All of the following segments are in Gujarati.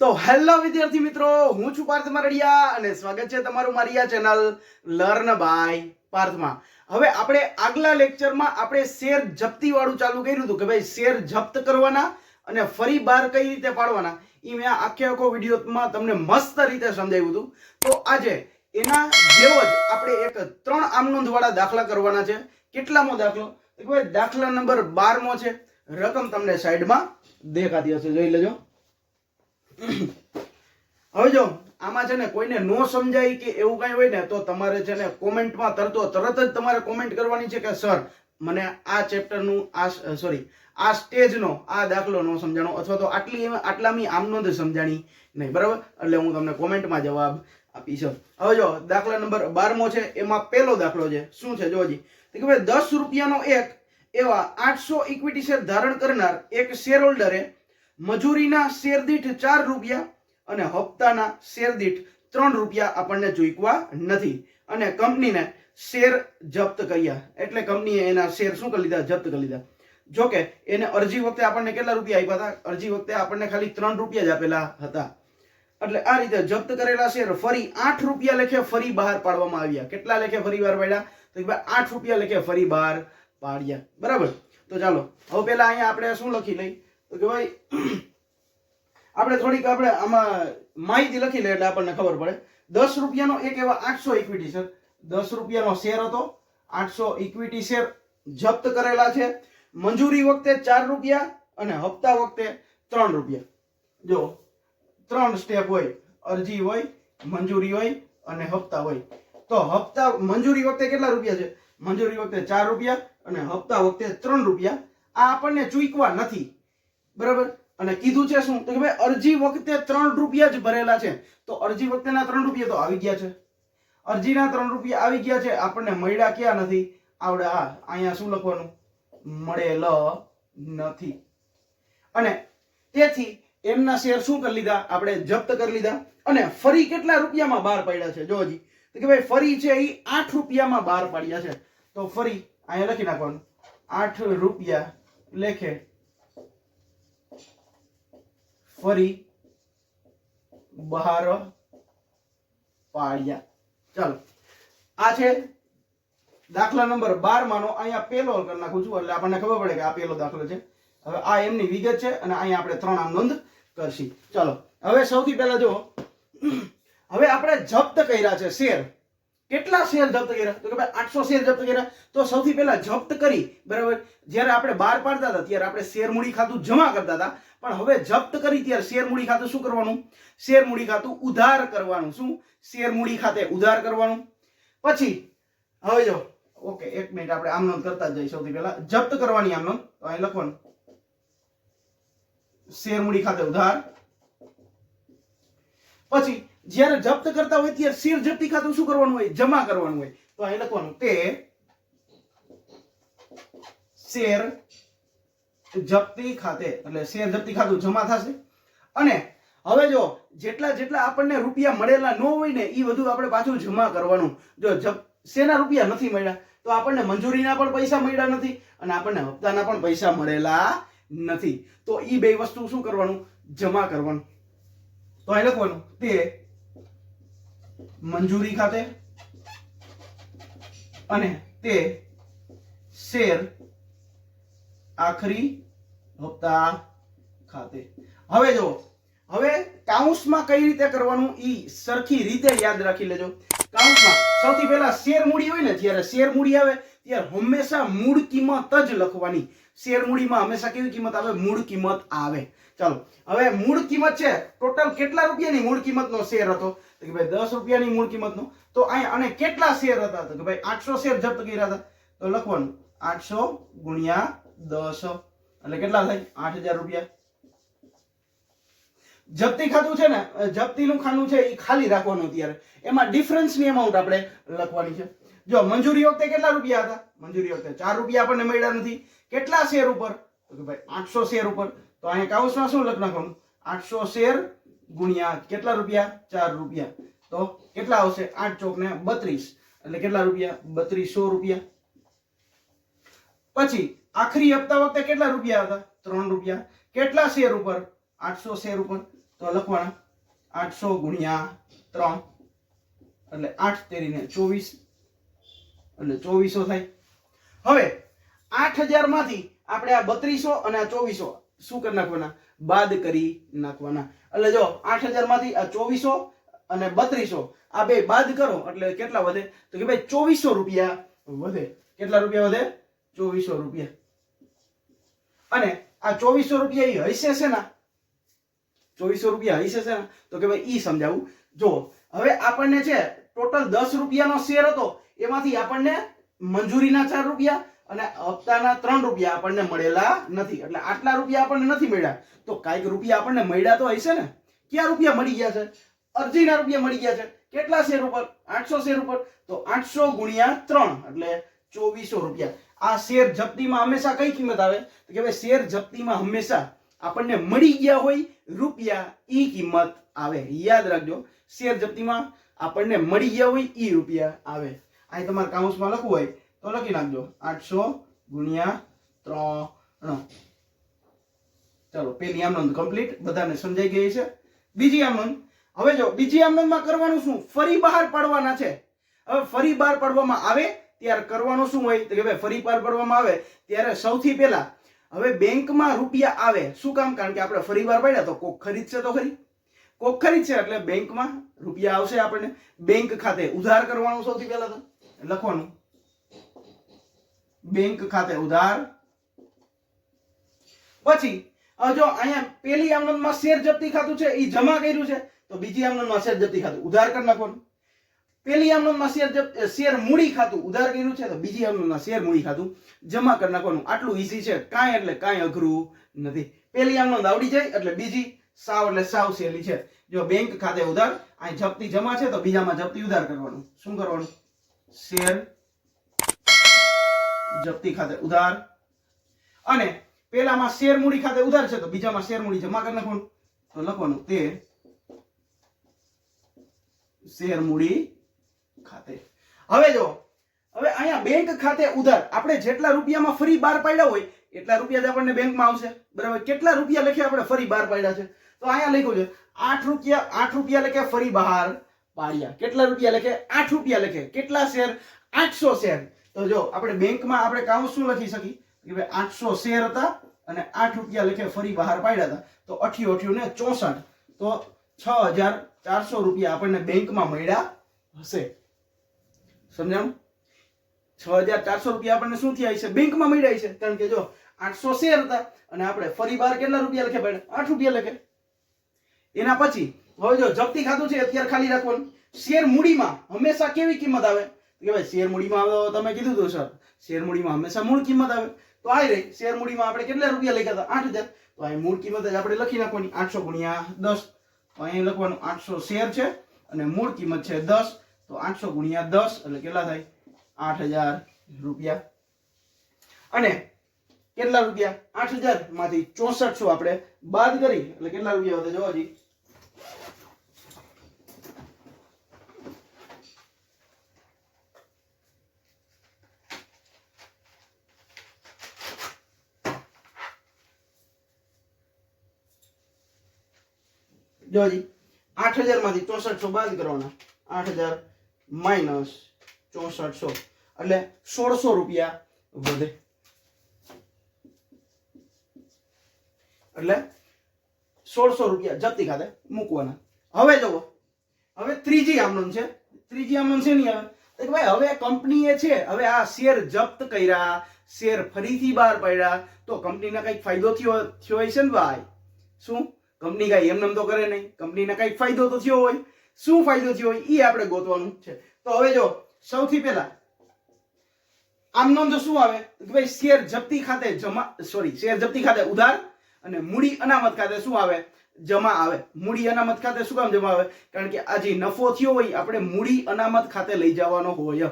તો હેલો વિદ્યાર્થી મિત્રો, હું છું પાર્થ મારડિયા અને સ્વાગત છે તમારું મારી આ ચેનલ લર્ન બાય પાર્થમાં. હવે આપણે આગલા લેક્ચરમાં આપણે શેર જપ્તી વાળું ચાલુ કર્યું હતું કે ભાઈ શેર જપ્ત કરવાના અને ફરી બહાર કઈ રીતે પાડવાના એ મેં આખે આખો વિડીયોમાં તમને મસ્ત રીતે સમજાવ્યું હતું. તો આજે એના જેવો જ આપણે એક ત્રણ આમનોંધ વાળા દાખલા કરવાના છે. કેટલામો દાખલો? ભાઈ દાખલા નંબર બારમો છે. રકમ તમને સાઈડમાં દેખાતી હશે. જોઈ લેજો. હવે જો, આમાં છે ને કોઈને નો સમજાય કે એવું કાંઈ હોય ને, તો તમારે છે ને કોમેન્ટમાં તરતો તરત જ તમારે કોમેન્ટ કરવાની છે કે, સર, મને આ ચેપ્ટરનું, આ સોરી, આ સ્ટેજનો, આ દાખલો ન સમજાણો, અથવા તો આટલી એમાં આમ નોંધ સમજાણી. નહીં, બરાબર? એટલે હું તમને કોમેન્ટમાં જવાબ આપીશ. હવે જો, દાખલા નંબર બારમો છે, એમાં પહેલો દાખલો છે. શું છે? જોજી કે ભાઈ, દસ રૂપિયાનો એક એવા આઠસો ઇક્વિટી શેર ધારણ કરનાર એક શેર હોલ્ડરે મજૂરીના શેર દીઠ ચાર રૂપિયા અને હપ્તાના શેર દીઠ ત્રણ રૂપિયા આપણને ચૂકવા નથી. અને કંપનીને શેર જપ્ત કર્યા. એટલે કંપનીએ એના શેર શું કરી લીધા? જપ્ત કરી લીધા. જોકે એને અરજી વખતે આપણને કેટલા રૂપિયા આપ્યા હતા? અરજી વખતે આપણને ખાલી ત્રણ રૂપિયા જ આપેલા હતા. એટલે આ રીતે જપ્ત કરેલા શેર ફરી આઠ રૂપિયા લેખે ફરી બહાર પાડવામાં આવ્યા. કેટલા લેખે ફરી બહાર પાડ્યા? તો કે ભાઈ આઠ રૂપિયા લેખે ફરી બહાર પાડ્યા. બરાબર? તો ચાલો, હવે પેલા અહીંયા આપણે શું લખી લઈ તો કે ભાઈ, આપણે થોડીક આપણે આમાં માહિતી લખી લે એટલે આપણને ખબર પડે. દસ રૂપિયાનો એક એવા આઠસો ઇક્વિટી શેર દસ રૂપિયાનો શેર હતો. આઠસો ઇક્વિટી શેર જપ્ત કરેલા છે. મંજૂરી વખતે ચાર રૂપિયા અને હપ્તા વખતે ત્રણ રૂપિયા. જો, ત્રણ સ્ટેપ હોય, અરજી હોય, મંજૂરી હોય અને હપ્તા હોય. તો હપ્તા, મંજૂરી વખતે કેટલા રૂપિયા છે? મંજૂરી વખતે ચાર રૂપિયા અને હપ્તા વખતે ત્રણ રૂપિયા. આ આપણને ચૂકવા નથી. બરાબર? અને કીધું છે શું? તો કે ભાઈ અરજી વખતે ત્રણ રૂપિયા જ ભરેલા છે. તો અરજી વખતેના ત્રણ રૂપિયા તો આવી ગયા છે. અરજીના ત્રણ રૂપિયા આવી ગયા છે. આપણને મળ્યા ક્યાં નથી? આવડે, આ, અહીંયા શું લખવાનું? મળેલ નથી. અને તેથી એમના શેર શું કરી લીધા? આપણે જપ્ત કરી લીધા. અને ફરી કેટલા રૂપિયામાં બહાર પાડ્યા છે? જો હજી. તો કે ભાઈ ફરી છે એ આઠ રૂપિયામાં બહાર પાડ્યા છે. તો ફરી અહીંયા લખી નાખવાનું. આઠ રૂપિયા લેખે ફરી બહાર પાડ્યા. ચાલો. આ છે દાખલા નંબર બાર માનો અહીંયા પેલો કરી નાખું છું, એટલે આપણને ખબર પડે કે આ પેલો દાખલો છે. હવે આ એમની વિગત છે અને અહીંયા આપણે ત્રણ આમ નોંધ કરશી. ચાલો. હવે સૌથી પહેલા જો હવે આપણે જપ્ત કર્યા છે શેર. કેટલા શેર જપ્ત કર્યા? તો કે ભાઈ આઠસો શેર જપ્ત કર્યા. તો સૌથી પહેલા જપ્ત કરી. બરાબર? જ્યારે આપણે બહાર પાડતા હતા, ત્યારે આપણે શેર મૂડી ખાતું જમા કરતા હતા. પણ હવે જપ્ત કરી ત્યારે શેર મૂડી ખાતું શું કરવાનું? શેર મૂડી ખાતું ઉધાર કરવાનું. શું? શેર મૂડી ખાતે ઉધાર કરવાનું. પછી, હવે જો, ઓકે, એક મિનિટ, આપણે આમ નોંધ કરતા જઈએ સૌથી પહેલા. જપ્ત કરવાની આમ નોંધ. તો અહીં લખવાનું. શેર મૂડી ખાતે ઉધાર. પછી, જ્યારે જપ્ત કરતા હોય ત્યારે શેર જપ્તી ખાતું શું કરવાનું હોય? જમા કરવાનું હોય. તો અહીં લખવાનું તે શેર જપ્તી ખાતે, એટલે શેર જપ્તી ખાતું જમા થશે. અને હવે જો જેટલા જેટલા આપણને રૂપિયા મળેલા ન હોય ને એ બધું આપણે પાછું જમા કરવાનું. જો શેના રૂપિયા નથી મળ્યા? તો આપણને મંજૂરીના પણ પૈસા મળ્યા નથી અને આપણને હપ્તાના પણ પૈસા મળેલા નથી. તો એ બે વસ્તુ શું કરવાનું? જમા કરવાનું. તો અહીં લખવાનું. તે મંજૂરી ખાતે અને તે શેર આખરી હપ્તા ખાતે. હવે જો હવે કાઉન્સમાં કઈ રીતે કરવાનું ઈ સરખી રીતે યાદ રાખી લેજો. કાઉન્સમાં સૌથી પહેલા શેર મૂડી હોય ને, જ્યારે શેર મૂડી આવે, ત્યારે હંમેશા મૂળ કિંમત જ લખવાની. શેર મૂડીમાં હંમેશા કેવી કિંમત આવે? મૂળ કિંમત આવે. ચાલો, હવે મૂળ કિંમત છે, ટોટલ કેટલા રૂપિયાની મૂળ કિંમતનો શેર હતો? તો કે ભાઈ દસ રૂપિયાની મૂળ કિંમતનો. તો અહીંયા અને કેટલા શેર હતા? તો કે ભાઈ આઠસો શેર જપ્ત કર્યા હતા. તો લખવાનું, આઠસો ગુણ્યા દસ. એટલે કેટલા થાય? આઠ હજાર રૂપિયા. જપ્તી ખાતું છે ને જપ્તીનું ખાનું છે એ ખાલી રાખવાનું અત્યારે. એમાં ડિફરન્સની અમાઉન્ટ આપણે લખવાની છે. જો, મંજૂરી વખતે કેટલા રૂપિયા હતા? મંજૂરી વખતે ચાર રૂપિયા આપણને મળ્યા નથી. કેટલા શેર ઉપર? તો કે ભાઈ, આઠસો શેર ઉપર. તો અહીંયા કાઉસમાં શું લખ નાખવાનું? આઠસો શેર ગુણ્યા કેટલા રૂપિયા? ચાર રૂપિયા. તો કેટલા આવશે? આઠ ચોક ને બત્રીસ. એટલે કેટલા રૂપિયા? બત્રીસો રૂપિયા. પછી આખરી હપ્તા વખતે કેટલા રૂપિયા હતા? ત્રણ રૂપિયા. કેટલા શેર ઉપર? આઠસો શેર ઉપર. તો લખવાના. આઠસો ગુણ્યા ત્રણ. એટલે આઠ તેરીને ચોવીસ. એટલે ચોવીસો થાય. હવે, આઠ હજારમાંથી આપણે આ બત્રીસો અને આ ચોવીસો શું કરી નાખવાના? બાદ કરી નાખવાના. એટલે જો, આઠ હજારમાંથી આ ચોવીસો અને બત્રીસો, આ બે બાદ કરો, એટલે કેટલા વધે? તો કે ભાઈ ચોવીસો રૂપિયા વધે. કેટલા રૂપિયા વધે? ચોવીસો રૂપિયા. અને આ ચોવીસો રૂપિયા એ હશે છે ને? ચોવીસો રૂપિયા હશે છે ને? તો કે ભાઈ ઈ સમજાવું. જો, હવે આપણને છે, ટોટલ દસ રૂપિયાનો શેર હતો, એમાંથી આપણને મંજૂરીના ચાર રૂપિયા અને હપ્તાના ત્રણ રૂપિયા આપણને મળેલા નથી. એટલે આટલા રૂપિયા આપણને નથી મળ્યા. તો કાંઈક રૂપિયા આપણને મળ્યા તો હશે ને? ક્યાં રૂપિયા મળી ગયા છે? અરજીના રૂપિયા મળી ગયા છે. કેટલા શેર ઉપર? આઠસો શેર ઉપર. તો આઠસો ગુણ્યા ત્રણ, એટલે ચોવીસો રૂપિયા. આ શેર જપ્તીમાં હંમેશા કઈ કિંમત આવે? તો કે ભાઈ શેર જપ્તીમાં હંમેશા આપણને મળી ગયા હોય, રૂપિયા ઈ કિંમત આવે. યાદ રાખજો, શેર જપ્તીમાં આપણને મળી ગયા હોય, ઈ રૂપિયા આવે. અહીં તમારે કાઉન્સમાં લખવું હોય, તો લખી નાખજો. આઠસો ગુણ્યા ત્રણ. ચલો, પેલી આમનંદ કમ્પ્લીટ બધાને સમજાઈ ગઈ છે? બીજી આમનંદ હવે જો, બીજી આમનંદમાં કરવાનું શું? ફરી બહાર પાડવાના છે. હવે ફરી બહાર પાડવામાં આવે ત્યારે કરવાનું શું હોય? તો કે ભાઈ, ફરી પાર પાડવામાં આવે. ત્યારે સૌથી પહેલા હવે બેંકમાં રૂપિયા આવે, શું કામ? કારણ કે આપણે ફરી વાર પાડ્યા તો કોક ખરીદશે તો ખરી. કોક ખરીદશે એટલે બેંકમાં રૂપિયા આવશે આપણને. બેંક ખાતે ઉધાર કરવાનું સૌથી પહેલા તો. લખવાનું. બેંક ખાતે ઉધાર. પછી જો અહીંયા પેલી આમનોંધમાં શેર જપ્તી ખાતું છે એ જમા કર્યું છે, તો બીજી આમનોંધમાં શેર જપ્તી ખાતું. ઉધાર કરી નાખવાનું. પેલી આમનોંધમાં શેર શેર મૂડી ખાતું. ઉધાર કર્યું છે તો બીજી આમનોંધમાં શેર મૂડી ખાતું જમા કરી નાખવાનું. આટલું ઈઝી છે. કાંઈ એટલે કાંઈ અઘરું નથી. પેલી આમનોંધ આવડી જાય એટલે બીજી સાવ એટલે સાવ સહેલી છે. જો બેંક ખાતે ઉધાર, અહીં જપ્તી જમા છે તો બીજામાં જપ્તી ઉધાર કરવાનું. શું કરવાનું? શેર જપ્તી ખાતે ઉધાર. અને પેલામાં શેર મૂડી ખાતે ઉધાર છે તો બીજામાં શેર મૂડી જમા કરી નાખવાનું. તો લખવાનું તે શેર મૂડી ખાતે. હવે જો, હવે અહીંયા બેંક ખાતે ઉધાર. આપણે જેટલા રૂપિયામાં ફરી બહાર પાડ્યા હોય, એટલા રૂપિયા આપણને બેંકમાં આવશે. બરાબર? કેટલા રૂપિયા લખે આપણે ફરી બહાર પાડ્યા છે? તો અહીંયા લખ્યું છે, આઠ રૂપિયા આઠ રૂપિયા લખે, ફરી બહાર પાડ્યા. કેટલા રૂપિયા લખે? આઠ રૂપિયા લખે. કેટલા શેર? આઠસો શેર. તો જો, આપણે બેંકમાં આપણે કાઉન્ટ શું લખી શકી કે ભાઈ આઠસો શેર હતા અને આઠ રૂપિયા લખે, ફરી બહાર પાડ્યા હતા. તો અઠ્યું અઠ્યું ને ચોસઠ. તો છ હજાર ચારસો રૂપિયા આપણને બેંકમાં મળ્યા હશે. સમજાણું? છ હજાર ચારસો રૂપિયા આપણને શું થયા છે બેંકમાં મળ્યા છે કારણ કે જો આઠસો શેર હતા અને આપણે ફરી બાર કેટલા રૂપિયા લખે ભાઈ? આઠ રૂપિયા લખે. એના પછી, હવે જો જપ્તી ખાતું છે અત્યારે ખાલી રાખવાનું. શેર મૂડીમાં હંમેશા કેવી કિંમત આવે? કે ભાઈ, શેર મૂડીમાં તમે કીધું હતું, સર. શેર મૂડીમાં હંમેશા મૂળ કિંમત આવે. તો આ રહી. શેર મૂડીમાં આપણે કેટલા રૂપિયા લખ્યા હતા? આઠ હજાર. તો અહીં મૂળ કિંમત જ આપણે લખી નાખવાની. આઠસો ગુણ્યા દસ. અહીં લખવાનું આઠસો શેર છે અને મૂળ કિંમત છે દસ. તો આઠસો ગુણ્યા દસ એટલે કેટલા થાય? આઠ રૂપિયા. અને કેટલા રૂપિયા? આઠ હજારમાંથી ચોસઠસો આપણે બાદ કરી? એટલે કેટલા રૂપિયા વધે? જોવા જી જોજી આઠ હજારમાંથી ચોસઠસો બાદ કરવાના? આઠ હજાર માઇનસ ચોસઠસો. એટલે સોળસો રૂપિયા વધે. એટલે સોળસો રૂપિયા જપ્તી ખાતે મૂકવાના. હવે જુઓ હવે ત્રીજી આમનોંધ છે. ત્રીજી આમનોંધ છે નહીં આવે ભાઈ, હવે કંપનીએ છે, હવે આ શેર જપ્ત કર્યા, શેર ફરીથી બહાર પાડ્યા, તો કંપનીને કંઈક ફાયદો થયો થયો હશે ને ભાઈ? શું? કંપની કાંઈ એમ તો કરે નહીં. કંપનીને કંઈક ફાયદો તો થયો હોય. શું ફાયદો થયો એ આપણે ગોતવાનું છે. તો હવે જો, સૌથી પહેલા, આમ નોંધ શું આવે? કે ભાઈ શેર જપ્તી ખાતે જમા સોરી શેર જપ્તી ખાતે ઉધાર અને મૂડી અનામત ખાતે શું આવે? જમા આવે. મૂડી અનામત ખાતે શું કામ જમા આવે? કારણ કે આ જે નફો થયો હોય આપણે મૂડી અનામત ખાતે લઈ જવાનો હોય.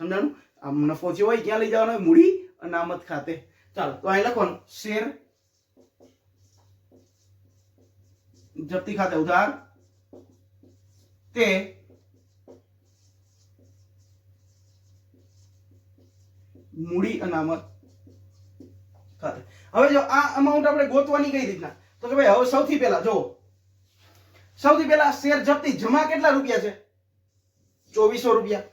સમજાણું? આમ નફો થયો હોય ક્યાં લઈ જવાનો હોય? મૂડી અનામત ખાતે. ચાલો, તો અહીં લખવાનું, શેર જપ્તી ખાતે ઉધાર તે મૂડી અનામત ખાતે. હવે જો આ અમાઉન્ટ આપણે ગોતવાની કઈ રીતના? તો કે ભાઈ, હવે સૌથી પહેલા જો સૌથી પહેલા શેર જપ્તી જમા કેટલા રૂપિયા છે? ચોવીસો રૂપિયા.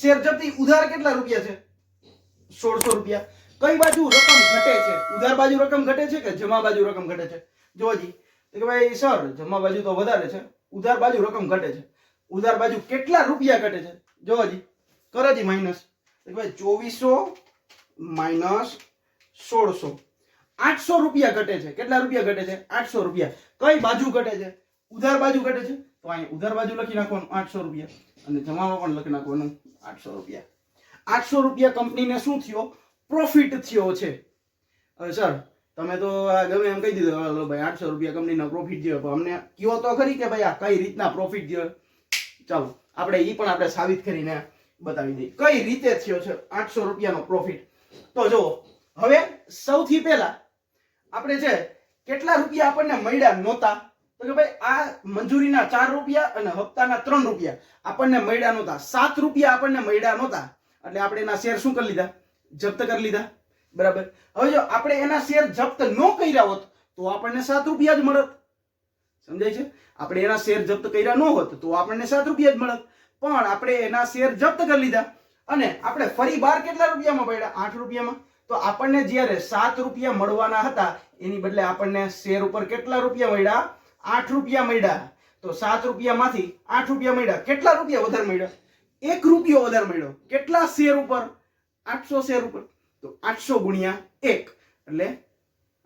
શેર જપ્તી ઉધાર કેટલા રૂપિયા છે? સોળસો રૂપિયા. કઈ બાજુ રકમ ઘટે છે? ઉધાર બાજુ રકમ ઘટે છે કે જમા બાજુ રકમ ઘટે છે? જોજી કે ભાઈ, સર, જમા બાજુ તો વધારે છે. ઉધાર બાજુ રકમ ઘટે છે. ઉધાર બાજુ કેટલા રૂપિયા ઘટે છે? જોજી કરો જી માઇનસ ભાઈ, ચોવીસો માઇનસ સોળસો. આઠસો રૂપિયા ઘટે છે. કેટલા રૂપિયા ઘટે છે? આઠસો રૂપિયા. કઈ બાજુ ઘટે છે? ઉધાર બાજુ ઘટે છે? તો અહીંયા ઉધાર બાજુ લખી નાખવાનું, આઠસો રૂપિયા. અને જમામાં પણ લખી નાખવાનું, આઠસો રૂપિયા. આઠસો રૂપિયા કંપનીને શું થયો? પ્રોફિટ થયો છે. સર, તમે તો ગમે એમ કહી દીધું ભાઈ, આઠસો રૂપિયા કંપનીનો પ્રોફિટ થયો અમને કયો તો ખરી કે ભાઈ આ કઈ રીતના પ્રોફિટ થયો ચાલો, આપણે એ પણ આપણે સાબિત કરીને બતાવી દઈએ. કઈ રીતે થયો છે આઠસો રૂપિયાનો પ્રોફિટ તો જો હવે સૌથી પહેલા આપણે છે કેટલા રૂપિયા આપણને મળ્યા નહોતા? તો કે ભાઈ, આ મંજૂરીના ચાર રૂપિયા અને હપ્તાના ત્રણ રૂપિયા આપણને મળ્યા નહોતા. સાત રૂપિયા આપણને મળ્યા નહોતા. એટલે આપણે એના શેર શું કરી લીધા? જપ્ત કરી લીધા. બરાબર? હવે જો આપણે એના શેર જપ્ત ન કર્યા હોત, તો આપણને સાત રૂપિયા જ મળત. સમજાય છે? આપણે એના શેર જપ્ત કર્યા ન હોત તો આપણને સાત રૂપિયા જ મળત. પણ આપણે એના શેર જપ્ત કરી લીધા અને આપણે ફરી બાર કેટલા રૂપિયામાં પડ્યા? આઠ રૂપિયામાં. તો આપણને જ્યારે સાત રૂપિયા મળવાના હતા, એની બદલે આપણને શેર ઉપર કેટલા રૂપિયા મળ્યા? આઠ રૂપિયા મળ્યા. તો સાત રૂપિયામાંથી આઠ રૂપિયા મળ્યા. કેટલા રૂપિયા વધારે મળ્યા? એક રૂપિયો વધારે મળ્યો. કેટલા શેર ઉપર? આઠસો શેર ઉપર. તો આઠસો ગુણ્યા એક. એટલે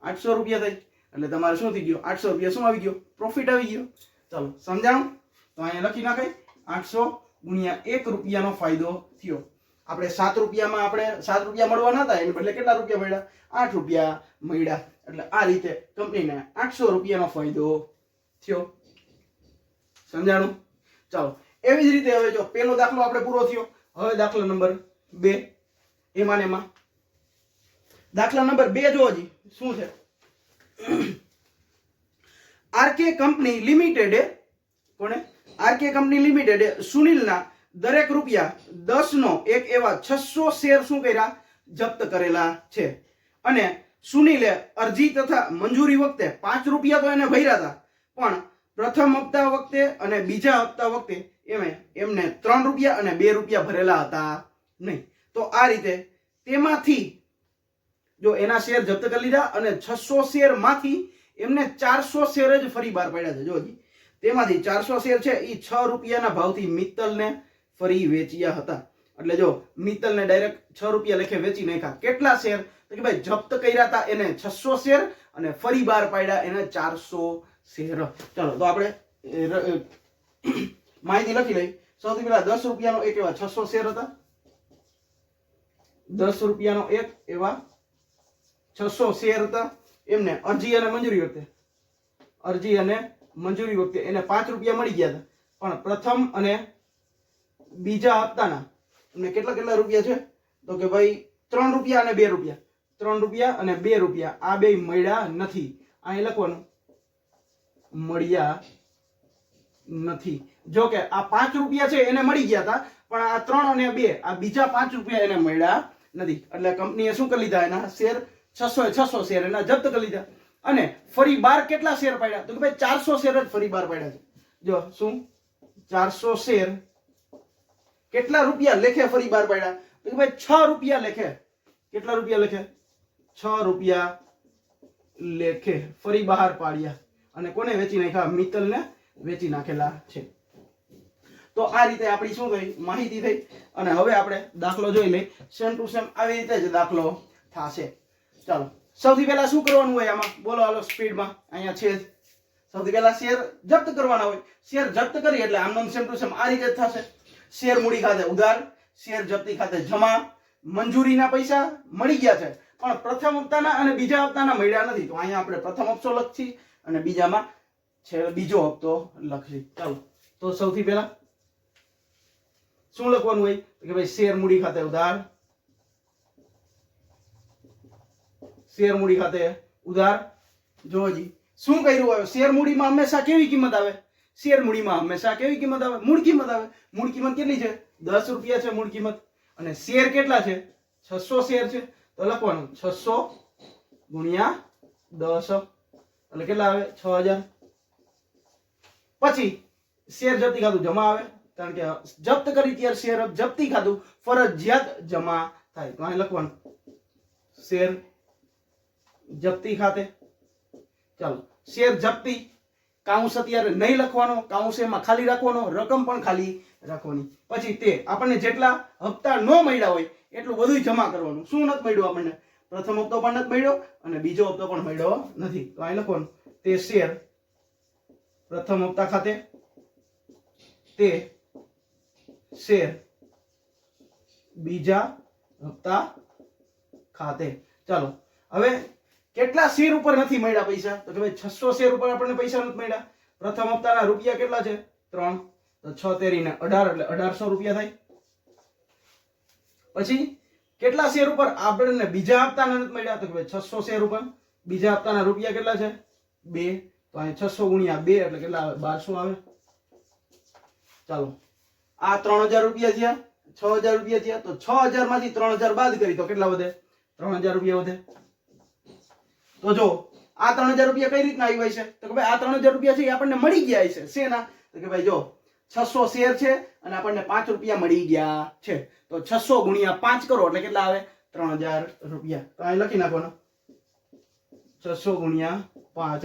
આઠસો રૂપિયા થઈ. એટલે તમારે શું થઈ ગયું? આઠસો રૂપિયા શું આવી ગયો? પ્રોફિટ આવી ગયો. ચાલો, સમજાણું? તો અહીંયા લખી નાખાય. આઠસો ગુણ્યા એક રૂપિયાનો ફાયદો થયો. આપણે સાત રૂપિયામાં આપણે સાત રૂપિયા મળવાના હતા, એને બદલે કેટલા રૂપિયા મળ્યા? આઠ રૂપિયા મળ્યા. એટલે આ રીતે કંપનીને આઠસો રૂપિયાનો ફાયદો થયો. સમજાણું? ચાલો, એવી જ રીતે હવે જો પેલો દાખલો આપણે પૂરો થયો. હવે દાખલો નંબર બે. એમાં ને એમાં. દાખલા નંબર બે જો હજી. શું છે? આરકે કંપની લિમિટેડે, કોને? આરકે કંપની લિમિટેડે સુનિલના દરેક રૂપિયા દસ નો એક એવા છસો શેર શું કર્યા? જપ્ત કરેલા છે. અને સુનિલે અરજી તથા મંજૂરી વખતે પાંચ રૂપિયા તો એને ભર્યા હતા. પણ પ્રથમ હપ્તા વખતે અને બીજા હપ્તા વખતે એમે એમને ત્રણ રૂપિયા અને બે રૂપિયા ભરેલા હતા નહીં. તો આ રીતે તેમાંથી જો એના શેર જપ્ત કરી લીધા અને છસો શેરમાંથી એમને ચારસો શેર જ ફરી બહાર પાડ્યા છે. જોજી તેમાંથી ચારસો શેર છે એ છ રૂપિયાના ભાવથી મિત્તલને ફરી વેચ્યા હતા. એટલે જો મિત્તલને ડાયરેક્ટ છ રૂપિયા લેખે વેચી નાખ્યા. કેટલા શેર? તો કે ભાઈ, જપ્ત કર્યા હતા એને છસો શેર અને ફરી બહાર પાડ્યા એને ચારસો શેર. ચાલો, તો આપણે માહિતી લખી લઈ સૌથી પહેલા દસ રૂપિયાનો એક એવા છસો શેર હતા. દસ રૂપિયાનો એક એવા છસો શેર હતા. એમને અરજી અને મંજૂરી વખતે. અરજી અને મંજૂરી વખતે એને પાંચ રૂપિયા મળી ગયા હતા. પણ પ્રથમ અને બીજા હપ્તાના એમને કેટલા કેટલા રૂપિયા છે? તો કે ભાઈ ત્રણ રૂપિયા અને બે રૂપિયા. ત્રણ રૂપિયા અને બે રૂપિયા. આ બે મળ્યા નથી. અહીં લખવાનું. મળ્યા નથી. જો કે આ પાંચ રૂપિયા છે એને મળી ગયા હતા, પણ આ ત્રણ અને બે, આ બીજા પાંચ રૂપિયા એને મળ્યા નથી. એટલે કંપનીએ શું કરી લીધા? એના શેર છસો છસો શેર એના જપ્ત કરી લીધા. અને ફરી બાર કેટલા શેર પાડ્યા? તો કે ભાઈ ચારસો શેર જ ફરી બાર પાડ્યા છે. જો શું? ચારસો શેર. કેટલા રૂપિયા લેખે ફરી બાર પાડ્યા? તો કે ભાઈ છ રૂપિયા લેખે. કેટલા રૂપિયા લેખે? છ રૂપિયા લેખે ફરી બહાર પાડ્યા. અને કોને વેચી નાખ્યા? મિત્તલને વેચી નાખેલા છે. તો આ રીતે આપણી શું થઈ? માહિતી થઈ. અને હવે આપણે દાખલો જોઈ લઈ. સેમ ટુ સેમ આવી રીતે જ દાખલો થશે. ચાલો. સૌથી પહેલા શું કરવાનું હોય આમાં? બોલો હાલો સ્પીડમાં. અહીંયા છે સૌથી પહેલા શેર જપ્ત કરવાના હોય. શેર જપ્ત કરી એટલે આમ સેમ ટુ સેમ આ રીતે થશે. શેર મૂડી ખાતે ઉધાર, શેર જપ્તી ખાતે જમા, મંજૂરીના પૈસા મળી ગયા છે. પણ પ્રથમ હપ્તાના અને બીજા હપ્તાના મળ્યા નથી. તો અહીંયા આપણે પ્રથમ હપ્તો લખી અને બીજામાં છે બીજો હપ્તો લખી. ચાલો. તો સૌથી પહેલા શું લખવાનું હોય? કે ભાઈ શેર મૂડી ખાતે ઉધાર શેર મૂડી ખાતે. ઉધાર. જોજી શું કર્યું આવે શેર મૂડીમાં હંમેશા કેવી કિંમત આવે? શેર મૂડીમાં હંમેશા કેવી કિંમત આવે? મૂળ કિંમત આવે. મૂળ કિંમત કેટલી છે? દસ રૂપિયા છે મૂળ કિંમત. અને શેર કેટલા છે? છસો શેર છે. તો લખવાનું. છસો ગુણ્યા દસ. એટલે કેટલા આવે? છ હજાર. પછી શેર જપ્તી ખાતું જમા આવે. કારણ કે જપ્ત કરી ત્યારે શેર જપ્તી ખાતું ફરજિયાત જમા થાય. તો અહીં લખવાનું. શેર જપ્તી ખાતે. ચાલો, શેર જપ્તી કાઉન્સ અત્યારે નહીં લખવાનો કાઉન્સ એમાં ખાલી રાખવાનો, રકમ પણ ખાલી રાખવાની. પછી તે આપણને જેટલા હપ્તા ન મળ્યા હોય એટલું બધું જમા કરવાનું. શું નથી મળ્યું આપણને? પ્રથમ હપ્તો પણ નથી મળ્યો અને બીજો હપ્તો પણ મળ્યો નથી. તો અહીં લખવાનું. તે શેર, પ્રથમ હપ્તા ખાતે. તે શેર, બીજા હપ્તા ખાતે. ચાલો, હવે કેટલા શેર ઉપર નથી મળ્યા પૈસા? તો કે ભાઈ છસો શેર ઉપર આપણને પૈસા નથી મળ્યા. પ્રથમ હપ્તાના રૂપિયા કેટલા છે? ત્રણ. તો છ તેરીને. અઢાર એટલે અઢારસો રૂપિયા થાય. પછી કેટલા શેર ઉપર આપણને બીજા હપ્તાના નથી મળ્યા? તો કે ભાઈ છસો શેર ઉપર. બીજા હપ્તાના રૂપિયા કેટલા છે? બે. તો અહીં છસો ગુણ્યા બે એટલે કેટલા આવે? બારસો આવે. ચાલો. આ ત્રણ હજાર રૂપિયા થયા. છ હજાર રૂપિયા થયા. તો છ હજારમાંથી ત્રણ હજાર બાદ કરી. તો કેટલા વધે? ત્રણ હજાર રૂપિયા વધે. તો જો, આ ત્રણ હજાર રૂપિયા કઈ રીતના આવ્યા છે? તો કે ભાઈ, આ ત્રણ હજાર રૂપિયા છે એ આપણને મળી ગયા છે, શેના? તો કે ભાઈ જો, છસો શેર છે અને આપણને પાંચ રૂપિયા મળી ગયા છે. તો છસો ગુણ્યા પાંચ કરો, એટલે કેટલા આવે? ત્રણ હજાર રૂપિયા. તો અહીં લખી નાખવાનો. છસો ગુણ્યા પાંચ.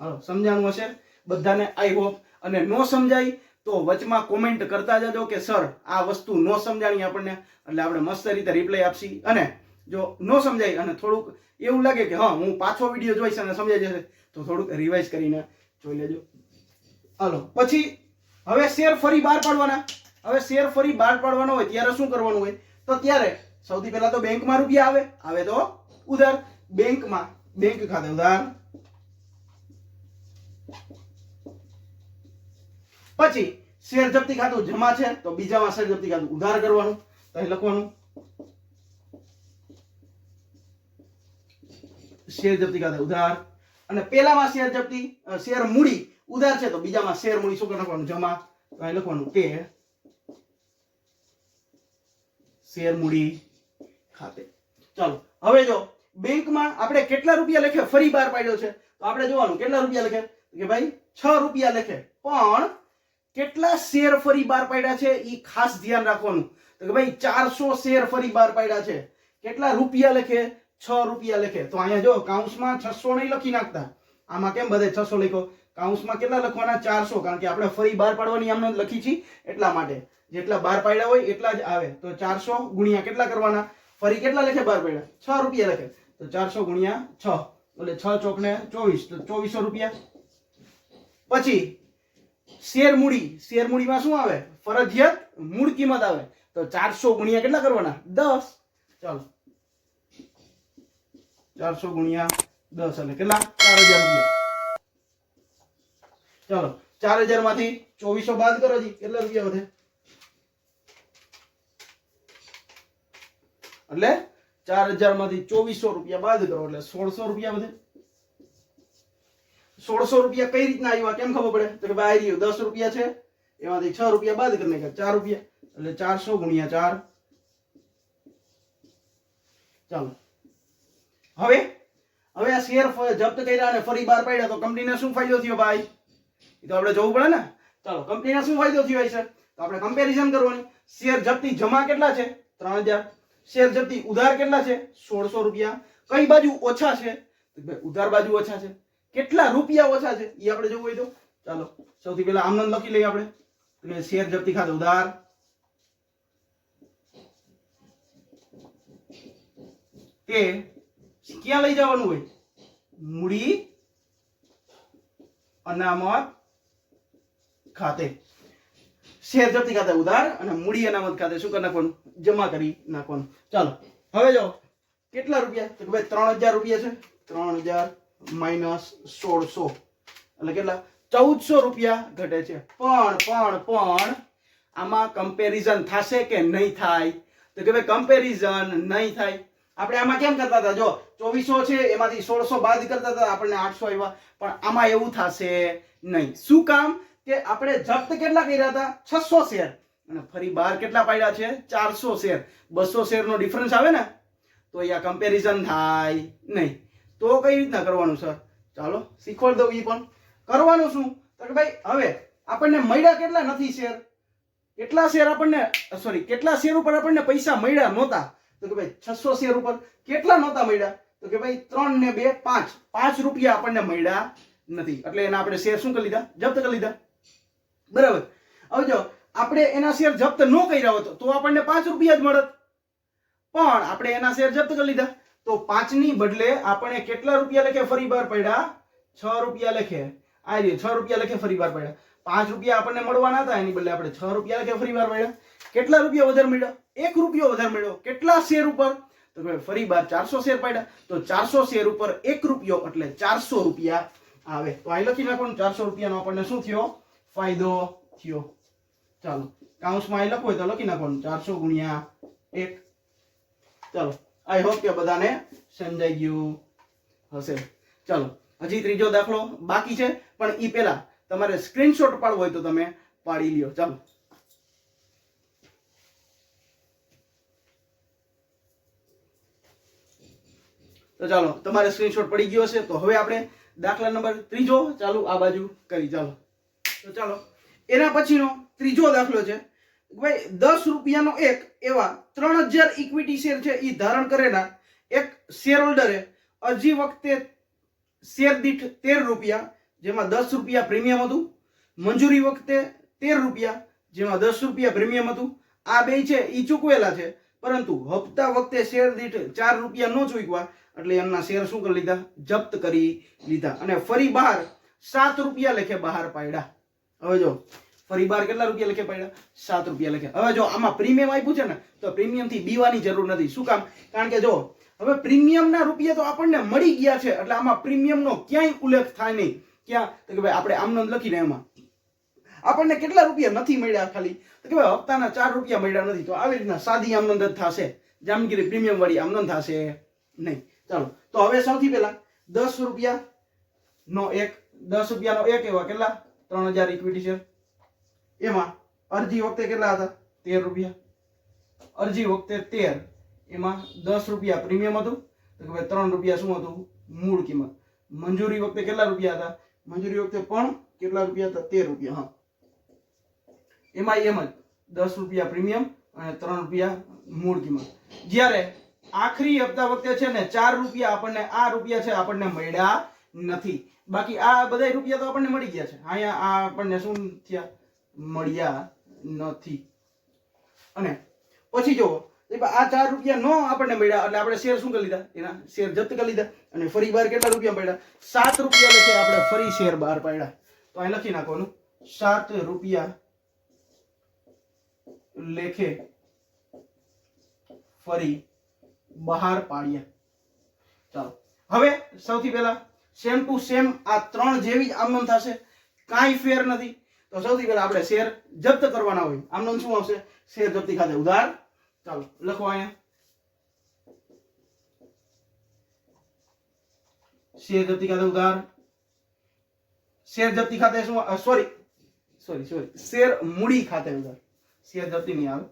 હાલો, સમજાણું હશે? બધાને આઈ હોપ. અને નો સમજાય તો વચમાં કોમેન્ટ કરતા જજો કે, સર, આ વસ્તુ નો સમજાણી આપણને. એટલે આપણે મસ્ત રીતે રિપ્લાય આપશી. અને જો ન સમજાય અને થોડુંક એવું લાગે કે, હા, હું પાછો વીડિયો જોઈશ અને સમજાઈ જશે. તો થોડુંક રિવાઇઝ કરીને જોઈ લેજો. હાલો, પછી હવે શેર ફરી બહાર પાડવાના. હવે શેર ફરી બહાર પાડવાનો હોય, ત્યારે શું કરવાનું હોય? તો ત્યારે સૌથી પહેલા તો બેંકમાં રૂપિયા આવે. આવે તો ઉધાર. બેંકમાં, બેંક ખાતે ઉધાર. પછી શેર જપ્તી ખાતું જમા છે, તો બીજામાં શેર જપ્તી ખાતું ઉધાર કરવાનું. તો લખવાનું. શેર જપ્તી ખાતે ઉધાર. અને પેલામાં શેર જપ્તી શેર મૂડી, ઉધાર છે તો બીજામાં શેર મૂડી શું લખવાનું જમા. તો અહીં લખવાનું કે શેર મૂડી ખાતે. ચાલો, હવે જો, બેંકમાં આપણે કેટલા રૂપિયા લખે? ફરી બહાર પાડ્યો છે. તો આપણે જોવાનું, કેટલા રૂપિયા લખે? કે ભાઈ, છ રૂપિયા લખે. પણ કેટલા શેર ફરી બહાર પાડ્યા છે એ ખાસ ધ્યાન રાખવાનું. તો કે ભાઈ, ચારસો શેર ફરી બહાર પાડ્યા છે. કેટલા રૂપિયા લખે? છ રૂપિયા લખે. તો અહીંયા જો કાઉન્સમાં છસો નહીં લખી નાખતા. આમાં કેમ બધે છસો લખો કાઉન્સમાં કેટલા લખવાના? ચારસો. કારણ કે આપણે ફરી બહાર પાડવાની આમને લખી છીએ એટલા માટે. જેટલા બહાર પાડ્યા હોય એટલા જ આવે. તો ચારસો ગુણ્યા કેટલા કરવાના? ફરી કેટલા લખે બહાર પાડ્યા? છ રૂપિયા લખે. તો ચારસો ગુણ્યા છ. એટલે છ ચોકને ચોવીસ. તો ચોવીસો રૂપિયા. પછી શેર મૂડી. શેર મૂડીમાં શું આવે? ફરજિયાત મૂળ કિંમત આવે. તો ચારસો ગુણ્યા કેટલા કરવાના? દસ. ચાલો. ચારસો ગુણ્યા દસ એટલે કેટલા? ચાર હજાર રૂપિયા. ચાલો, ચાર હજારમાંથી ચોવીસો બાદ કરો જી, કેટલા રૂપિયા વધે? એટલે ચાર હજારમાંથી ચોવીસો રૂપિયા બાદ કરો, એટલે સોળસો રૂપિયા વધે. સોળસો રૂપિયા કઈ રીતના આવ્યા? કેમ ખબર પડે? તો કે ભાઈ રહ્યું, દસ રૂપિયા છે, એમાંથી છ રૂપિયા બાદ કરી નાખ્યા, ચાર રૂપિયા. એટલે ચારસો ગુણ્યા ચાર. ચાલો હવે? હવે આ શેર જપ્ત કર્યા અને ફરી બહાર પાડ્યા, તો કંપનીને શું ફાયદો થયો ભાઈ? એ તો આપણે જોવું પડે ને. ચાલો કંપનીને શું ફાયદો થયો છે તો આપણે કમ્પેરિઝન કરવાની. શેર જપ્તી જમા કેટલા છે? ત્રણ હજાર. શેર જપ્તી ઉધાર કેટલા છે? સોળસો રૂપિયા. કઈ બાજુ ઓછા છે? ભાઈ, ઉધાર બાજુ ઓછા છે. કેટલા રૂપિયા ઓછા છે? એ આપણે જોવું હોય તો. ચાલો, સૌથી પહેલા આમનંદ લખી લઈએ આપણે. શેર જપ્તી ખાતે ઉધાર. તે ક્યાં લઈ જવાનું હોય? મૂડી, અનામત, ખાતે. શેર જપ્તી ખાતે, ઉધાર અને મૂડી અનામત ખાતે. શું કરી નાખવાનું? જમા કરી નાખવાનું. ચાલો, હવે જાઓ કેટલા રૂપિયા? તો ભાઈ, ત્રણ હજાર રૂપિયા છે. ત્રણ હજાર માઇનસ સોળસો. એટલે કેટલા? ચૌદસો રૂપિયા ઘટે છે. પણ પણ પણ, આમાં કમ્પેરિઝન થશે કે નહીં થાય? તો કે ભાઈ કમ્પેરિઝન નહીં થાય. આપણે આમાં કેમ કરતા હતા? જો, ચોવીસો છે, એમાંથી સોળસો બાદ કરતા હતા, આપણને આઠસો આવ્યા. પણ આમાં એવું થશે નહીં. શું કામ? કે આપણે જપ્ત કેટલા કર્યા હતા? છસો શેર. અને ફરી બાર કેટલા પાડ્યા છે? ચારસો શેર. બસો શેરનો ડિફરન્સ આવે ને, તો અહીંયા કમ્પેરિઝન થાય નહીં. તો કઈ રીતના કરવાનું સર ચાલો, શીખવાડ દઉં એ પણ. કરવાનું શું? તો કે ભાઈ, હવે આપણને મળ્યા કેટલા નથી શેર? કેટલા શેર આપણને સોરી કેટલા શેર ઉપર આપણને પૈસા મળ્યા નહોતા? તો કે ભાઈ છસો શેર ઉપર કેટલા નહોતા મળ્યા? તો કે ભાઈ ત્રણ ને બે પાંચ. પાંચ રૂપિયા આપણને મળ્યા નથી. એટલે એના આપણે શેર શું કરી લીધા? જપ્ત કરી લીધા. બરાબર. હવે જો, આપણે એના શેર જપ્ત ન કર્યા હોત તો આપણને પાંચ રૂપિયા જ મળત. પણ આપણે એના શેર જપ્ત કરી લીધા. તો પાંચની બદલે આપણે કેટલા રૂપિયા લખે ફરી બાર પડ્યા? છ રૂપિયા લખે. આ રીતે છ રૂપિયા લખે ફરી બાર પડ્યા. પાંચ રૂપિયા આપણને મળવાના હતા, એની બદલે આપણે છ રૂપિયા લખે ફરી વાર મળ્યા. કેટલા રૂપિયા વધારે મળ્યા? એક રૂપિયો વધારે મળ્યો. કેટલા શેર ઉપર? તો કે ફરી બાર ચારસો શેર પાડ્યા. તો ચારસો શેર ઉપર એક રૂપિયો એટલે ચારસો રૂપિયા આવે. તો અહીં લખી નાખવાનું, ચારસો રૂપિયાનો આપણને શું થયો? ફાયદો થયો. ચાલો કાઉન્સમાં અહીં લખવું હોય તો લખી નાખવાનું. ચારસો ગુણ્યા એક. ચાલો આઈ હોપ કે બધાને સમજાઈ ગયું હશે. ચાલો, હજી ત્રીજો દાખલો બાકી છે. પણ ઈ પહેલા તમારે સ્ક્રીનશોટ પાડવો હોય તો તમે પાડી લ્યો. ચાલો. તો ચાલો, તમારે સ્ક્રીનશોટ પડી ગયો હશે, તો હવે આપણે દાખલા નંબર ત્રીજો ચાલુ આ બાજુ કરી. ચાલો. તો ચાલો, એના પછીનો ત્રીજો દાખલો છે. ભાઈ, દસ રૂપિયાનો એક એવા ત્રણ હજાર ઇક્વિટી શેર છે એ ધારણ કરેલા એક શેર હોલ્ડરે અરજી વખતે શેર દીઠ તેર રૂપિયા જેમાં દસ રૂપિયા પ્રીમિયમ હતું. મંજૂરી વખતે તેર રૂપિયા, જેમાં દસ રૂપિયા પ્રીમિયમ હતું. આ બે છે એ ચૂકવેલા છે. પરંતુ હપ્તા વખતે શેર દીઠ ચાર રૂપિયા ન ચૂકવા, એટલે એમના શેર શું કરી લીધા? જપ્ત કરી લીધા. અને ફરી બહાર સાત રૂપિયા લેખે બહાર પાડ્યા. હવે જો, ફરી બાર કેટલા રૂપિયા લખે પડ્યા? સાત રૂપિયા લખે. હવે જો, આમાં પ્રીમિયમ આપ્યું છે ને, તો પ્રીમિયમથી બીવાની જરૂર નથી. શું કામ? કારણ કે જો, હવે પ્રીમિયમના રૂપિયા તો આપણને મળી ગયા છે, એટલે આમાં પ્રીમિયમનો ક્યાંય ઉલ્લેખ થાય નહીં. ક્યાં? તો કે ભાઈ, આપણે આમનંદ લખીને એમાં. આપણને કેટલા રૂપિયા નથી મળ્યા ખાલી? તો કે ભાઈ, હપ્તાના ચાર રૂપિયા મળ્યા નથી. તો આવી રીતના સાદી આમનંદ જ થશે. જામગીરી પ્રીમિયમ વાળી આમનંદ થશે. નહીં. ચાલો. તો હવે સૌથી પહેલા દસ રૂપિયા નો એક. દસ રૂપિયાનો એક એવા કેટલા? ત્રણ હજાર ઇક્વિટી શેર એમાં અરજી વખતે કેટલા હતા? તેર રૂપિયા. અરજી વખતે તેર. એમાં દસ રૂપિયા પ્રીમિયમ હતું. તો કે ભાઈ, ત્રણ રૂપિયા શું હતું? મૂળ કિંમત. મંજૂરી વખતે કેટલા રૂપિયા હતા? મંજૂરી વખતે પણ કેટલા રૂપિયા હતા? તેર રૂપિયા, હા. એમાં એમ જ, દસ રૂપિયા પ્રીમિયમ અને ત્રણ રૂપિયા મૂળ કિંમત. જ્યારે આખરી હપ્તા વખતે છે ને, ચાર રૂપિયા આપણને, આ રૂપિયા છે આપણને મળ્યા નથી. બાકી આ બધા રૂપિયા તો આપણને મળી ગયા છે. અહીંયા આ આપણને શું થયા? મળ્યા નથી. અને પછી જો આ ચાર રૂપિયા નો આપણને મળ્યા એટલે આપણે શેર શું કરી લીધા? એના શેર જપ્ત કરી લીધા અને ફરી બાર કેટલા રૂપિયા પડ્યા સાત રૂપિયા લખે આપણે ફરી શેર બહાર પાડ્યા. તો અહીં લખી નાખવાનું. સાત રૂપિયા લેખે ફરી બહાર પાડ્યા. ચાલો. હવે સૌથી પહેલા સેમ ટુ સેમ આ ત્રણ જેવી જ આમનોંધ થશે. કાંઈ ફેર નથી. તો સૌથી પહેલા આપણે શેર જપ્ત કરવાના હોય. આમનોંધ શું આવશે? શેર જપ્તી ખાતે. ઉધાર ચાલો, લખો અહીંયા. શેર જપ્તી ખાતે ઉધાર. શેર જપ્તી ખાતે શું? સોરી સોરી સોરી શેર મૂડી ખાતે ઉધાર. શેર જપ્તી નહીં આવે.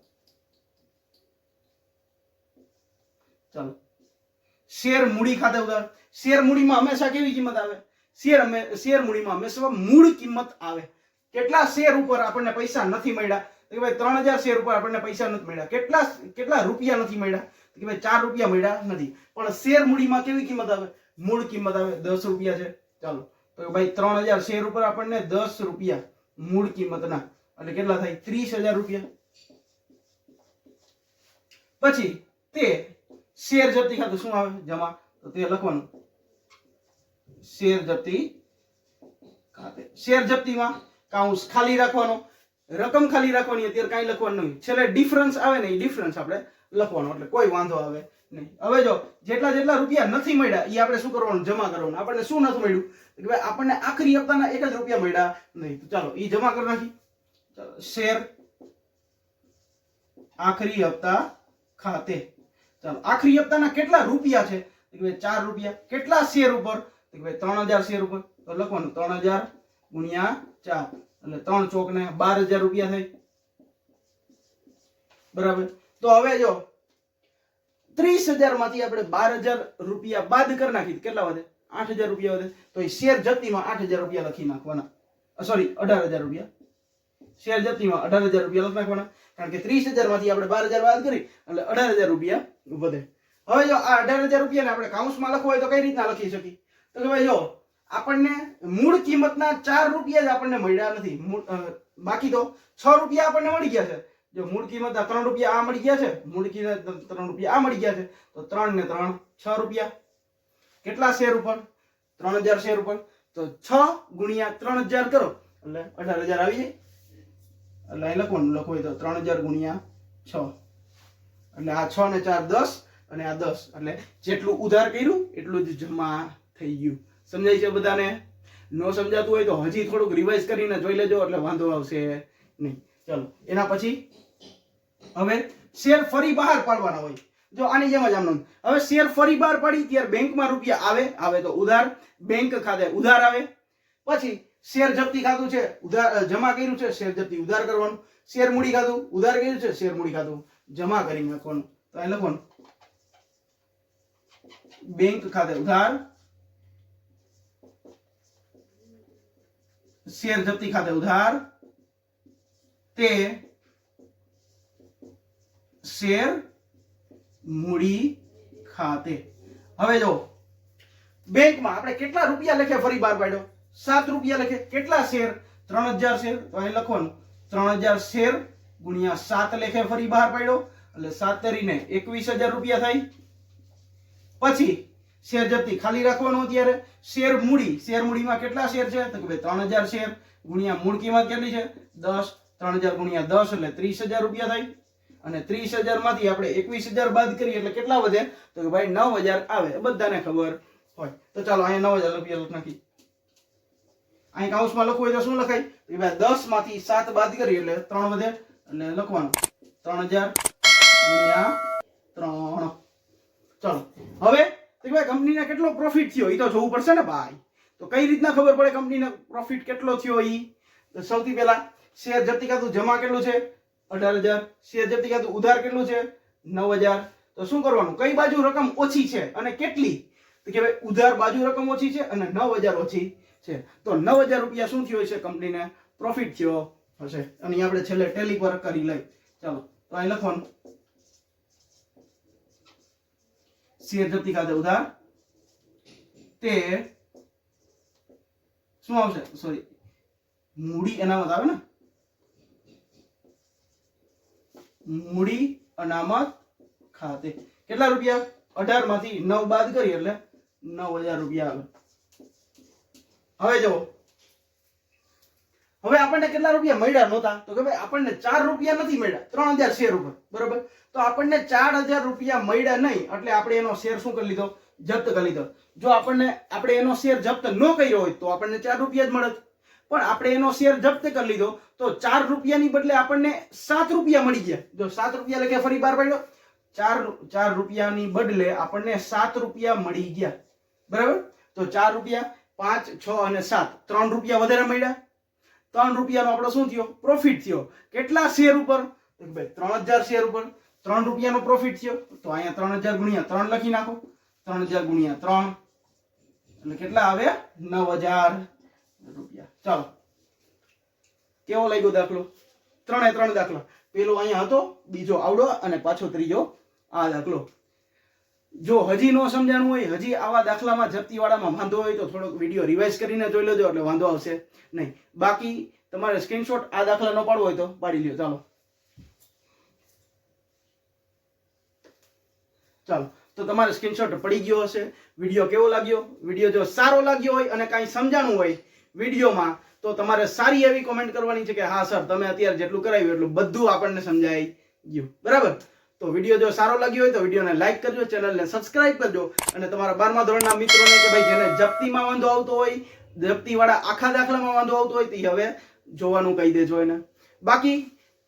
ચાલો. શેર મૂડી ખાતે ઉધાર. શેર મૂડીમાં હંમેશા કેવી કિંમત આવે? શેર શેર મૂડીમાં હંમેશા મૂળ કિંમત આવે. કેટલા શેર ઉપર આપણને પૈસા નથી મળ્યા? કે ભાઈ ત્રણ હજાર શેર ઉપર આપણને પૈસા નથી મળ્યા. કેટલા કેટલા રૂપિયા નથી મળ્યા? કે ભાઈ ચાર રૂપિયા મળ્યા નથી. પણ શેર મૂડીમાં કેવી કિંમત આવે? મૂળ કિંમત આવે દસ રૂપિયા છે. ચાલો. તો ભાઈ ત્રણ હજાર શેર ઉપર આપણને દસ રૂપિયા મૂળ કિંમતના. એટલે કેટલા થાય? ત્રીસ હજાર રૂપિયા. પછી તે શેર જપ્તી ખાતું શું આવે? જમા. તો તે લખવાનું. શેર જપ્તી ખાતે. શેર જપ્તીમાં કાઉન્સ ખાલી રાખવાનો. રકમ ખાલી રાખવાની અત્યારે કાંઈ લખવાનું નહીં. છેલ્લે ડિફરન્સ આવે ને એ ડિફરન્સ આપણે લખવાનો, એટલે કોઈ વાંધો આવે નહીં. હવે જો, જેટલા જેટલા રૂપિયા નથી મળ્યા એ આપણે શું કરવાનું? જમા કરવાનું. આપણને શું નથી મળ્યું? કે ભાઈ આપણને આખરી હપ્તાના એક જ રૂપિયા મળ્યા નહીં. તો ચાલો એ જમા કરી નાખી. ચાલો શેર આખરી હપ્તા ખાતે. ચાલો, આખરી હપ્તાના કેટલા રૂપિયા છે? કે ભાઈ ચાર રૂપિયા. કેટલા શેર ઉપર? કે ભાઈ ત્રણ હજાર શેર ઉપર. તો લખવાનું, ત્રણ હજાર ગુણ્યા ચાર. એટલે ત્રણ ચોક ને બાર હજાર રૂપિયા થાય. બરાબર? તો હવે જો, ત્રીસ હજારમાંથી આપણે બાર હજાર રૂપિયા બાદ કરી નાખી કેટલા વધે? આઠ હજાર રૂપિયા વધે. તો એ શેર જતીમાં આઠ હજાર રૂપિયા લખી નાખવાના. સોરી અઢાર હજાર રૂપિયા. શેર જતીમાં અઢાર હજાર રૂપિયા લખી નાખવાના. કારણ કે ત્રીસ હજારમાંથી આપણે બાર હજાર બાદ કરી, એટલે અઢાર હજાર રૂપિયા વધે. હવે જો આ અઢાર હજાર રૂપિયાને આપણે કાઉન્સમાં લખવું હોય તો કઈ રીતના લખી શકીએ? તો કે ભાઈ જો આપણને મૂળ કિંમતના ચાર રૂપિયા જ આપણને મળ્યા નથી. બાકી તો છ રૂપિયા આપણને મળી ગયા છે. જો મૂળ કિંમત ત્રણ રૂપિયા આ મળી ગયા છે, મૂળ કિંમત ત્રણ રૂપિયા આ મળી ગયા છે, તો ત્રણ ને ત્રણ, છ રૂપિયા. કેટલા શેર ઉપર? ત્રણ હજાર શેર ઉપર. તો છ ગુણ્યા ત્રણ હજાર કરો. એટલે અઢાર હજાર આવી જાય. એટલે અહીં લખવાનું લખો તો ત્રણ હજાર ગુણ્યા છ. એટલે આ છ ને ચાર દસ અને આ દસ. એટલે જેટલું ઉધાર કર્યું, એટલું જ જમા થઈ ગયું. સમજાય છે બધાને? ન સમજાતું હોય તો હજી થોડુંક રિવાઇઝ કરીને જોઈ લેજો, એટલે વાંધો આવશે નહીં. ચલો, એના પછી હવે શેર ફરી બહાર પાડવાના હોય. જો આની જેમ જ આમ હવે શેર ફરી બહાર પાડી ત્યારે બેંકમાં રૂપિયા આવે આવે તો ઉધાર, બેંક ખાતે ઉધાર આવે. પછી શેર જપ્તી ખાતું છે, ઉધાર જમા કર્યું છે, શેર જપ્તી ઉધાર કરવાનું. શેર મૂડી ખાતું ઉધાર કર્યું છે, શેર મૂડી ખાતું જમા કરી નાખવાનું. તો અહીં લખવાનું. બેંક ખાતે ઉધાર શેર જપ્તી ખાતે ઉધાર, તે શેર મૂડી ખાતે. હવે જો, બેંકમાં આપણે કેટલા રૂપિયા લખે ફરી બાર પાડ્યો? સાત રૂપિયા લખે. કેટલા શેર? ત્રણ હજાર શેર. તો અહીં લખવાનું. ત્રણ હજાર શેર ગુણ્યા સાત લેખે ફરી બહાર પાડ્યો. એટલે સાત તરીને એકવીસ હજાર રૂપિયા થાય. પછી શેર જપ્તી ખાલી રાખવાનું અત્યારે? શેર મૂડી. શેર મૂડીમાં કેટલા શેર છે? તો કે ભાઈ ત્રણ હજાર શેર ગુણ્યા મૂળ કિંમત કેટલી છે? દસ. ત્રણ હજાર ગુણ્યા દસ એટલે ત્રીસ હજાર રૂપિયા થાય. અને ત્રીસ હજારમાંથી આપણે એકવીસ હજાર બાદ કરીએ એટલે કેટલા વધે? તો કે ભાઈ નવ હજાર આવે. બધાને ખબર હોય. તો ચાલો અહીંયા નવ હજાર રૂપિયા લખ નાખી. અહીં કાઉન્સમાં લખવું હોય તો શું લખાય? કે ભાઈ દસમાંથી સાત બાદ કરીએ એટલે ત્રણ વધે અને લખવાનું. ત્રણ હજાર ગુણ્યા ત્રણ. ચલો. હવે તો ભાઈ કંપનીને કેટલો પ્રોફિટ થયો? એ તો જોવું પડશે ને ભાઈ. તો કઈ રીતના ખબર પડે કંપનીને પ્રોફિટ કેટલો થયો તો સૌથી પહેલા શેર જપ્તી ખાતું જમા કેટલું છે? અઢાર હજાર. શેર જપ્તી ખાતું ઉધાર કેટલું છે? નવ હજાર. તો શું કરવાનું? કઈ બાજુ રકમ ઓછી છે અને કેટલી? તો કે ભાઈ, ઉધાર બાજુ રકમ ઓછી છે અને નવ હજાર ઓછી છે. તો નવ હજાર રૂપિયા શું થયો છે કંપનીને પ્રોફિટ થયો હશે. અને આપણે છેલ્લે ટેલી પર કરી લઈ. ચાલો, તો અહીં લખવાનું. શેર ખાતે ઉધાર. તે શું આવશે? સોરી મૂડી અનામત આવે ને? મૂડી અનામત ખાતે. કેટલા રૂપિયા? અઢારમાંથી નવ બાદ કરીએ એટલે નવ હજાર રૂપિયા આવે. હવે જો હવે આપણને કેટલા રૂપિયા મળ્યા નહોતા? તો કે ભાઈ, આપણને ચાર રૂપિયા નથી મળ્યા. ત્રણ હજાર શેર ઉપર. બરોબર? તો આપણને ચાર હજાર રૂપિયા મળ્યા નહીં, એટલે આપણે એનો શેર શું કરી લીધો? જપ્ત કરી લીધો. જો આપણને, આપણે એનો શેર જપ્ત ન કર્યો હોય, તો આપણને ચાર રૂપિયા જ મળત. પણ આપણે એનો શેર જપ્ત કરી લીધો, તો ચાર રૂપિયાની બદલે આપણને સાત રૂપિયા મળી ગયા. જો સાત રૂપિયા લખે, ફરી બાર પાડ્યો. ચાર ચાર રૂપિયાની બદલે આપણને સાત રૂપિયા મળી ગયા. બરાબર? તો ચાર રૂપિયા પાંચ, છ અને સાત. ત્રણ રૂપિયા વધારે મળ્યા. ત્રણ રૂપિયાનો આપણો શું થયો? પ્રોફિટ થયો. કેટલા શેર ઉપર? ભાઈ, ત્રણ હજાર શેર ઉપર. ત્રણ રૂપિયાનો પ્રોફિટ થયો. તો અહીંયા ત્રણ હજાર ગુણ્યા ત્રણ લખી નાખો. ત્રણ હજાર ગુણ્યા ત્રણ. એટલે કેટલા આવે? નવ હજાર રૂપિયા. ચાલો. કેવો લાગ્યો દાખલો? ત્રણે ત્રણ દાખલા. પેલો અહીંયા હતો, બીજો આવડો અને પાછો ત્રીજો આ દાખલો. જો હજી ન સમજાણું હોય, હજી આવા દાખલામાં જપ્તીવાળામાં વાંધો હોય તો થોડોક વીડિયો રિવાઇઝ કરીને જોઈ લેજો, એટલે વાંધો આવશે નહીં. બાકી તમારે સ્ક્રીનશોટ આ દાખલા ન પાડવો હોય તો પાડી લ્યો. ચાલો. ચાલો. તો તમારે સ્ક્રીનશોટ પડી ગયો હશે. વીડિયો કેવો લાગ્યો? વીડિયો જો સારો લાગ્યો હોય અને કાંઈ સમજાણું હોય વિડીયોમાં, તો તમારે સારી એવી કોમેન્ટ કરવાની છે કે, હા સર તમે અત્યારે જેટલું કરાવ્યું એટલું બધું આપણને સમજાઈ ગયું. બરાબર? તો વીડિયો જો સારો લાગ્યો હોય તો વિડીયોને લાઈક કરજો ચેનલને સબસ્ક્રાઇબ કરજો અને તમારા બારમા ધોરણના મિત્રોને કે ભાઈ જેને જપ્તીમાં વાંધો આવતો હોય, જપ્તીવાળા આખા દાખલામાં વાંધો આવતો હોય તે હવે જોવાનું કહી દેજો એને. બાકી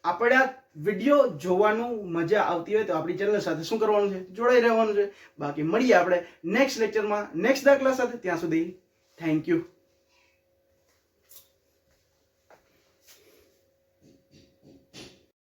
આપણે વીડિયો જોવાનું મજા આવતી હોય તો આપણી ચેનલ સાથે શું કરવાનું છે? જોડાઈ રહેવાનું છે. બાકી મળીએ આપણે નેક્સ્ટ લેક્ચરમાં નેક્સ્ટ દાખલા સાથે. ત્યાં સુધી થેન્ક યુ